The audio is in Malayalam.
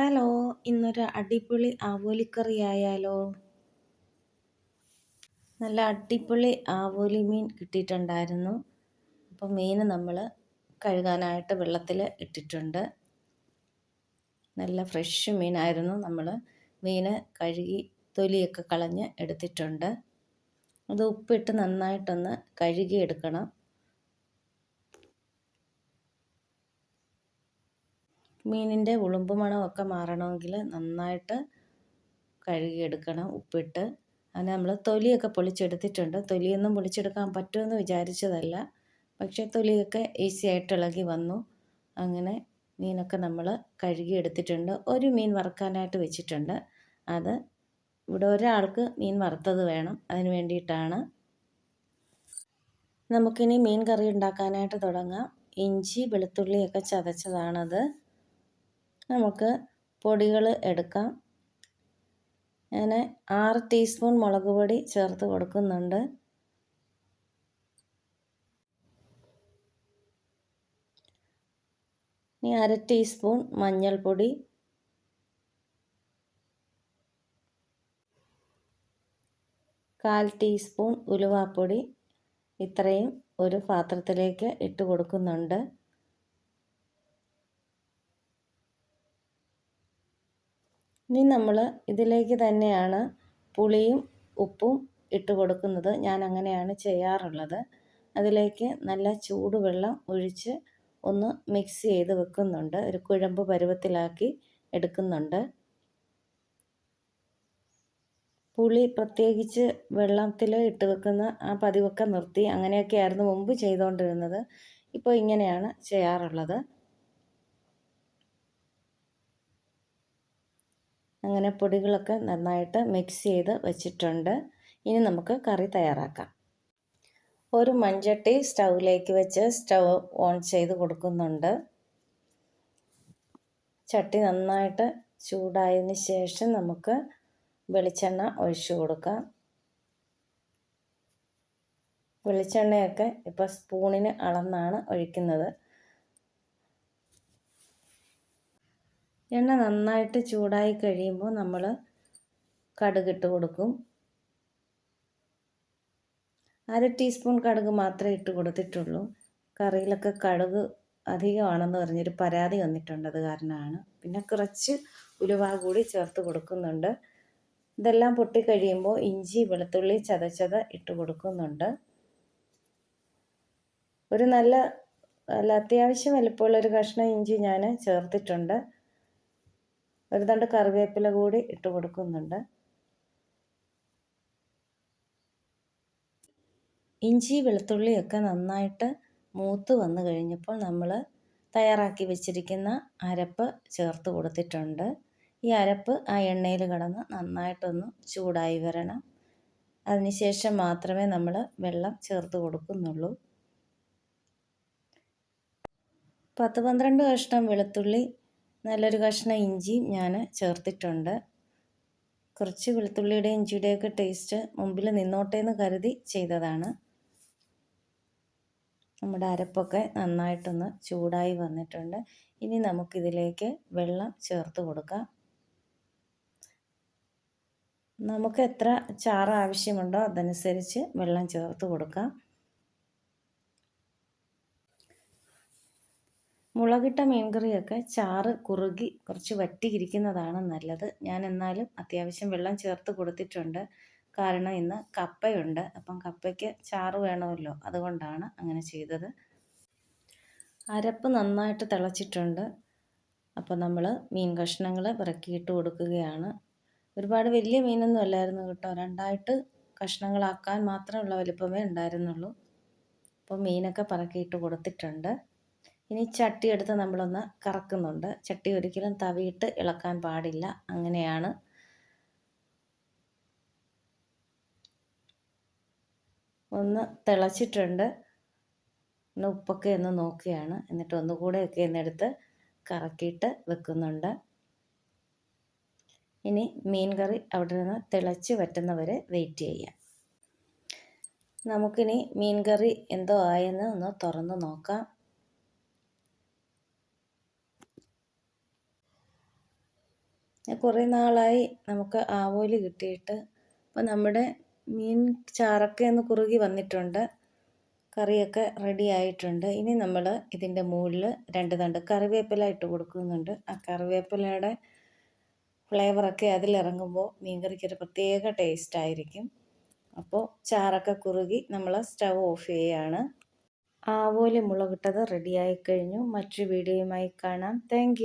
ഹലോ ഇന്നൊരു അടിപൊളി ആവോലിക്കറി ആയാലോ? നല്ല അടിപൊളി ആവോലി മീൻ കിട്ടിയിട്ടുണ്ടായിരുന്നു. അപ്പോൾ മീൻ നമ്മൾ കഴുകാനായിട്ട് വെള്ളത്തിൽ ഇട്ടിട്ടുണ്ട്. നല്ല ഫ്രഷ് മീനായിരുന്നു നമ്മൾ മീൻ കഴുകി തൊലിയൊക്കെ കളഞ്ഞ് എടുത്തിട്ടുണ്ട്. അത് ഉപ്പിട്ട് നന്നായിട്ടൊന്ന് കഴുകിയെടുക്കണം. മീനിന്റെ ഉളുമ്പ് മണമൊക്കെ മാറണമെങ്കിൽ നന്നായിട്ട് കഴുകിയെടുക്കണം ഉപ്പിട്ട്. അങ്ങനെ നമ്മൾ തൊലിയൊക്കെ പൊളിച്ചെടുത്തിട്ടുണ്ട്. തൊലിയൊന്നും പൊളിച്ചെടുക്കാൻ പറ്റുമെന്ന് വിചാരിച്ചതല്ല. പക്ഷേ തൊലിയൊക്കെ ഈസി ആയിട്ട് ഇളകി വന്നു. അങ്ങനെ മീനൊക്കെ നമ്മൾ കഴുകിയെടുത്തിട്ടുണ്ട്. ഒരു മീൻ വറുക്കാനായിട്ട് വെച്ചിട്ടുണ്ട്. അത് ഇവിടെ ഒരാൾക്ക് മീൻ വറുത്തത് വേണം. അതിന് വേണ്ടിയിട്ടാണ്. നമുക്കിനി മീൻ കറി ഉണ്ടാക്കാനായിട്ട് തുടങ്ങാം. ഇഞ്ചി വെളുത്തുള്ളിയൊക്കെ ചതച്ചതാണത്. നമുക്ക് പൊടികൾ എടുക്കാം. ഞാൻ ആറ് ടീസ്പൂൺ മുളക് പൊടി ചേർത്ത് കൊടുക്കുന്നുണ്ട്. ഇനി അര ടീസ്പൂൺ മഞ്ഞൾപ്പൊടി. കാൽ ടീസ്പൂൺ ഉലുവാപ്പൊടി. ഇത്രയും ഒരു പാത്രത്തിലേക്ക് ഇട്ട് കൊടുക്കുന്നുണ്ട്. ഇനി നമ്മൾ ഇതിലേക്ക് തന്നെയാണ് പുളിയും ഉപ്പും ഇട്ട് കൊടുക്കുന്നത്. ഞാൻ അങ്ങനെയാണ് ചെയ്യാറുള്ളത്. അതിലേക്ക് നല്ല ചൂടുവെള്ളം ഒഴിച്ച് ഒന്ന് മിക്സ് ചെയ്ത് വെക്കുന്നുണ്ട്. ഒരു കുഴമ്പ് പരുവത്തിലാക്കി എടുക്കുന്നുണ്ട്. പുളി പ്രത്യേകിച്ച് വെള്ളത്തിൽ ഇട്ട് വെക്കുന്ന ആ പതിവൊക്കെ നിർത്തി അങ്ങനെയൊക്കെയായിരുന്നു മുമ്പ് ചെയ്തുകൊണ്ടിരുന്നത് ഇപ്പോൾ ഇങ്ങനെയാണ് ചെയ്യാറുള്ളത്. അങ്ങനെ പൊടികളൊക്കെ നന്നായിട്ട് മിക്സ് ചെയ്ത് വെച്ചിട്ടുണ്ട്. ഇനി നമുക്ക് കറി തയ്യാറാക്കാം. ഒരു മൺചട്ടി സ്റ്റൗവിലേക്ക് വെച്ച് സ്റ്റൗ ഓൺ ചെയ്ത് കൊടുക്കുന്നുണ്ട്. ചട്ടി നന്നായിട്ട് ചൂടായതിന് ശേഷം നമുക്ക് വെളിച്ചെണ്ണ ഒഴിച്ചു കൊടുക്കാം. വെളിച്ചെണ്ണയൊക്കെ ഇപ്പോൾ സ്പൂണിന് അളന്നാണ് ഒഴിക്കുന്നത്. എണ്ണ നന്നായിട്ട് ചൂടായി കഴിയുമ്പോൾ നമ്മൾ കടുകിട്ട് കൊടുക്കും. അര ടീസ്പൂൺ കടുക് മാത്രമേ ഇട്ട് കൊടുത്തിട്ടുള്ളൂ. കറിയിലൊക്കെ കടുക് അധികമാണെന്ന് പറഞ്ഞൊരു പരാതി വന്നിട്ടുണ്ട് അത് കാരണമാണ്. പിന്നെ കുറച്ച് ഉലുവ കൂടി ചേർത്ത് കൊടുക്കുന്നുണ്ട്. ഇതെല്ലാം പൊട്ടിക്കഴിയുമ്പോൾ ഇഞ്ചി വെളുത്തുള്ളി ചതച്ചത ഇട്ട് കൊടുക്കുന്നുണ്ട്. ഒരു നല്ല അല്ല അത്യാവശ്യം വലിപ്പമുള്ളൊരു കഷ്ണം ഇഞ്ചി ഞാൻ ചേർത്തിട്ടുണ്ട്. ഒരു തണ്ട് കറിവേപ്പില കൂടി ഇട്ട് കൊടുക്കുന്നുണ്ട്. ഇഞ്ചി വെളുത്തുള്ളിയൊക്കെ നന്നായിട്ട് മൂത്ത് വന്നു കഴിഞ്ഞപ്പോൾ നമ്മൾ തയ്യാറാക്കി വെച്ചിരിക്കുന്ന അരപ്പ് ചേർത്ത് കൊടുത്തിട്ടുണ്ട്. ഈ അരപ്പ് ആ എണ്ണയിൽ കിടന്ന് നന്നായിട്ടൊന്ന് ചൂടായി വരണം. അതിനുശേഷം മാത്രമേ നമ്മൾ വെള്ളം ചേർത്ത് കൊടുക്കുന്നുള്ളൂ. പത്ത് പന്ത്രണ്ട് കഷ്ണം വെളുത്തുള്ളി നല്ലൊരു കഷ്ണം ഇഞ്ചി ഞാൻ ചേർത്തിട്ടുണ്ട്. കുറച്ച് വെളുത്തുള്ളിയുടെ ഇഞ്ചിയുടെയൊക്കെ ടേസ്റ്റ് മുമ്പിൽ നിന്നോട്ടെ എന്ന് കരുതി ചെയ്തതാണ്. നമ്മുടെ അരപ്പൊക്കെ നന്നായിട്ടൊന്ന് ചൂടായി വന്നിട്ടുണ്ട്. ഇനി നമുക്കിതിലേക്ക് വെള്ളം ചേർത്ത് കൊടുക്കാം. നമുക്ക് എത്ര ചാറ് ആവശ്യമുണ്ടോ അതനുസരിച്ച് വെള്ളം ചേർത്ത് കൊടുക്കാം. മുളകിട്ട മീൻകറിയൊക്കെ ചാറ് കുറുകി കുറച്ച് വറ്റിയിരിക്കുന്നതാണ് നല്ലത്. ഞാൻ എന്നാലും അത്യാവശ്യം വെള്ളം ചേർത്ത് കൊടുത്തിട്ടുണ്ട്. കാരണം ഇന്ന് കപ്പയുണ്ട്. അപ്പം കപ്പയ്ക്ക് ചാറ് വേണമല്ലോ. അതുകൊണ്ടാണ് അങ്ങനെ ചെയ്തത്. അരപ്പ് നന്നായിട്ട് തിളച്ചിട്ടുണ്ട്. അപ്പോൾ നമ്മൾ മീൻ കഷ്ണങ്ങൾ ഇറക്കിയിട്ട് കൊടുക്കുകയാണ്. ഒരുപാട് വലിയ മീനൊന്നും അല്ലായിരുന്നു കേട്ടോ. രണ്ടായിട്ട് കഷ്ണങ്ങളാക്കാൻ മാത്രമുള്ള വലിപ്പമേ ഉണ്ടായിരുന്നുള്ളൂ. അപ്പോൾ മീനൊക്കെ പറക്കിയിട്ട് കൊടുത്തിട്ടുണ്ട്. ഇനി ചട്ടി എടുത്ത് നമ്മളൊന്ന് കറക്കുന്നുണ്ട്. ചട്ടി ഒരിക്കലും തവിയിട്ട് ഇളക്കാൻ പാടില്ല. അങ്ങനെയാണ്. ഒന്ന് തിളച്ചിട്ടുണ്ട്. ഒന്ന് ഉപ്പൊക്കെ ഒന്ന് നോക്കുകയാണ് എന്നിട്ട് ഒന്നുകൂടെയൊക്കെ എന്നെടുത്ത് കറക്കിയിട്ട് വെക്കുന്നുണ്ട്. ഇനി മീൻ കറി അവിടെ നിന്ന് തിളച്ച് വറ്റുന്നവരെ വെയിറ്റ് ചെയ്യാം. നമുക്കിനി മീൻ കറി എന്തോ ആയെന്ന് ഒന്ന് തുറന്ന് നോക്കാം. കുറേ നാളായി നമുക്ക് ആവോലി കിട്ടിയിട്ട്. അപ്പോൾ നമ്മുടെ മീൻ ചാറൊക്കെ ഒന്ന് കുറുകി വന്നിട്ടുണ്ട്. കറിയൊക്കെ റെഡി ആയിട്ടുണ്ട്. ഇനി നമ്മൾ ഇതിന്റെ മുകളിൽ രണ്ട് തണ്ട് കറിവേപ്പില ഇട്ട് കൊടുക്കുന്നുണ്ട്. ആ കറിവേപ്പിലയുടെ ഫ്ലേവറൊക്കെ അതിലിറങ്ങുമ്പോൾ മീൻകറിക്കൊരു പ്രത്യേക ടേസ്റ്റ് ആയിരിക്കും. അപ്പോൾ ചാറൊക്കെ കുറുകി നമ്മൾ സ്റ്റവ് ഓഫ് ചെയ്യുകയാണ് ആവോലി മുളകിട്ടത് റെഡിയായി കഴിഞ്ഞു. മറ്റൊരു വീഡിയോയുമായി കാണാം. താങ്ക്